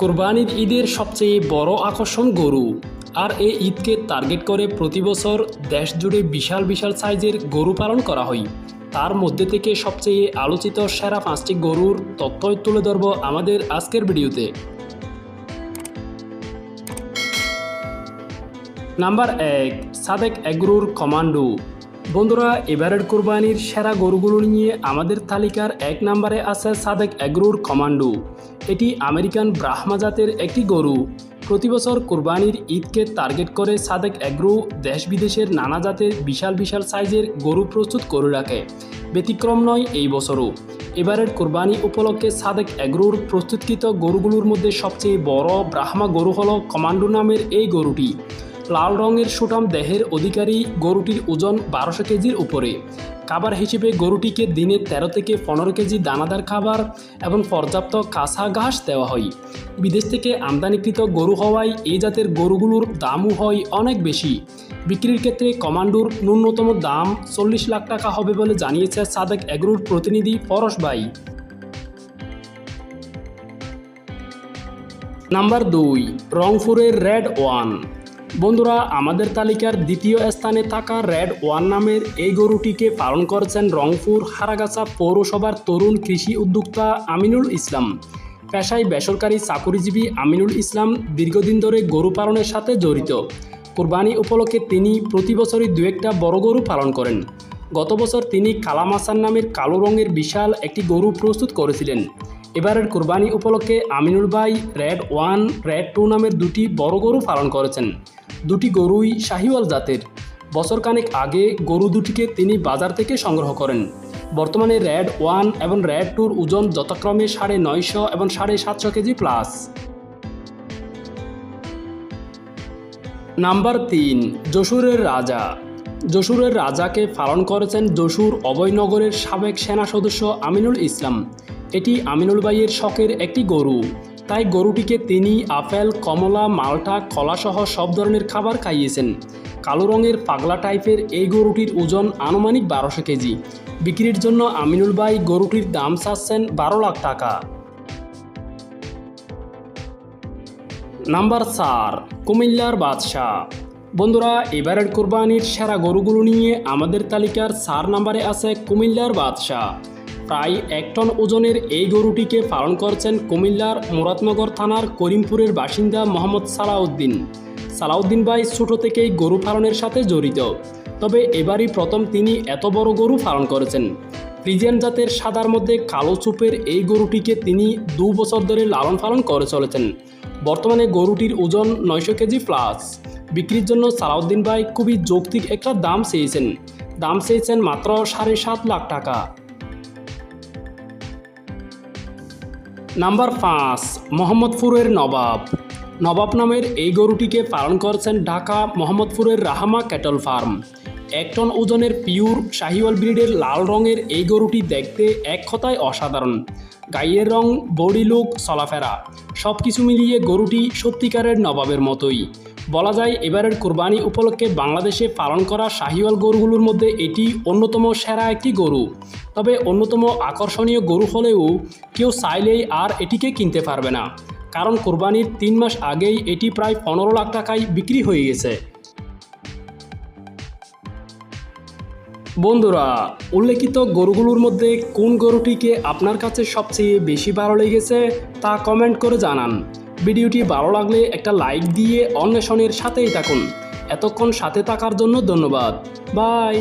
কোরবানির ঈদের সবচেয়ে বড় আকর্ষণ গরু। আর এই ঈদকে টার্গেট করে প্রতি বছর দেশ জুড়ে বিশাল বিশাল সাইজের গরু পালন করা হয়। তার মধ্যে থেকে সবচেয়ে আলোচিত সেরা পাঁচটি গরুর তথ্যই তুলে ধরব আমাদের আজকের ভিডিওতে। নাম্বার এক, সাদেক এগ্রুর কমান্ডো। বন্ধুরা, এবারের কোরবানির সেরা গরুগুলো নিয়ে আমাদের তালিকার এক নম্বরে আছে সাদেক এগ্রুর কমান্ডো। এটি আমেরিকান ব্রাহ্মা জাতের একটি গরু। প্রতি বছর কোরবানির ঈদকে টার্গেট করে সাদেক এগ্রো দেশ বিদেশের নানা জাতের বিশাল বিশাল সাইজের গরু প্রস্তুত করে রাখে। ব্যতিক্রম নয় এই বছরও। এবারের কোরবানি উপলক্ষে সাদেক এগ্রোর প্রস্তুতকৃত গরুগুলোর মধ্যে সবচেয়ে বড় ব্রাহ্মা গরু হল কমান্ডো নামের এই গরুটি। লাল রঙের সুটাম দেহের অধিকারী গরুটির ওজন বারোশো কেজির উপরে। খাবার হিসেবে গরুটিকে দিনে তেরো থেকে পনেরো কেজি দানাদার খাবার এবং পর্যাপ্ত কাঁচা ঘাস দেওয়া হয়। বিদেশ থেকে আমদানিকৃত গরু হওয়ায় এই জাতের গরুগুলোর দামও হয় অনেক বেশি। বিক্রির ক্ষেত্রে কমান্ডোর ন্যূনতম দাম চল্লিশ লাখ টাকা হবে বলে জানিয়েছে সাদেক এগ্রোর প্রতিনিধি পরশ বাই নাম্বার দুই, রংপুরের রেড ওয়ান। বন্ধুরা, আমাদের তালিকার দ্বিতীয় স্থানে থাকা রেড ওয়ান নামের এই গরুটিকে পালন করেছেন রংপুর হারাগাছা পৌরসভার তরুণ কৃষি উদ্যোক্তা আমিনুল ইসলাম। পেশায় বেসরকারি চাকুরিজীবী আমিনুল ইসলাম দীর্ঘদিন ধরে গরু পালনের সাথে জড়িত। কোরবানি উপলক্ষে তিনি প্রতি বছরই দু একটা বড় গরু পালন করেন। গত বছর তিনি কালামাসান নামের কালো রঙের বিশাল একটি গরু প্রস্তুত করেছিলেন। এবারের কোরবানি উপলক্ষে আমিনুল ভাই রেড ওয়ান, রেড টু নামের দুটি বড় গরু পালন করেছেন। দুটি গরুই শাহিওয়াল জাতের। বছরখানেক আগে গরু দুটিকে তিনি বাজার থেকে সংগ্রহ করেন। বর্তমানে রেড ওয়ান এবং রেড টুর ওজন যথাক্রমে সাড়ে নয়শো এবং সাড়ে সাতশো কেজি প্লাস। নাম্বার তিন, যশোরের রাজা। যশোরের রাজাকে পালন করেছেন যশোর অভয়নগরের সাবেক সেনা সদস্য আমিনুল ইসলাম। এটি আমিনুল ভাইয়ের শখের একটি গরু। তাই গরুটিকে তিনি আপেল, কমলা, মালটা, কলাসহ সব ধরনের খাবার খাইয়েছেন। কালো রঙের পাগলা টাইপের এই গরুটির ওজন আনুমানিক বারোশো কেজি। বিক্রির জন্য আমিনুল ভাই গরুটির দাম চাচ্ছেন বারো লাখ টাকা। নাম্বার চার, কুমিল্লার বাদশাহ। বন্ধুরা, এবারের কোরবানির সেরা গরুগুলো নিয়ে আমাদের তালিকার চার নাম্বারে আছে কুমিল্লার বাদশাহ। প্রায় এক টন ওজনের এই গরুটিকে পালন করছেন কুমিল্লার মুরাদনগর থানার করিমপুরের বাসিন্দা মোহাম্মদ সালাউদ্দিন। সালাউদ্দিন ভাই ছোট থেকেই গরু পালনের সাথে জড়িত। তবে এবারই প্রথম তিনি এত বড় গরু পালন করেছেন। ফ্রিজিয়ান জাতের সাদার মধ্যে কালো চুপের এই গরুটিকে তিনি দু বছর ধরে লালন পালন করে চলেছেন। বর্তমানে গরুটির ওজন নয়শো কেজি প্লাস। বিক্রির জন্য সালাউদ্দিন ভাই খুবই যৌক্তিক একটা দাম চেয়েছেন। দাম চেয়েছেন মাত্র সাড়ে সাত লাখ টাকা। নাম্বার পাঁচ, মোহাম্মদপুরের নবাব। নবাব নামের এই গরুটিকে পালন করছেন ঢাকা মোহাম্মদপুরের রাহামা ক্যাটল ফার্ম। এক টন ওজনের পিওর শাহিওয়াল ব্রিডের লাল রঙের এই গরুটি দেখতে এক কথায় অসাধারণ। গাইয়ের রং, বডি লুক, চলাফেরা সব কিছু মিলিয়ে গরুটি সত্যিকারের নবাবের মতোই। বলা যায় এবারের কোরবানি উপলক্ষে বাংলাদেশে পালন করা শাহিওয়াল গরুগুলোর মধ্যে এটি অন্যতম সেরা একটি গরু। তবে অন্যতম আকর্ষণীয় গরু হলেও কেউ চাইলেই আর এটিকে কিনতে পারবে না। কারণ কোরবানির তিন মাস আগেই এটি প্রায় পনেরো লাখ টাকায় বিক্রি হয়ে গেছে। বন্ধুরা, উল্লেখিত গরুগুলোর মধ্যে কোন গরুটিকে আপনার কাছে সবচেয়ে বেশি ভালো লেগেছে তা কমেন্ট করে জানান। ভিডিওটি ভালো লাগলে একটা লাইক দিয়ে অন্বেষণের সাথেই থাকুন। এতক্ষণ সাথে থাকার জন্য ধন্যবাদ। বাই।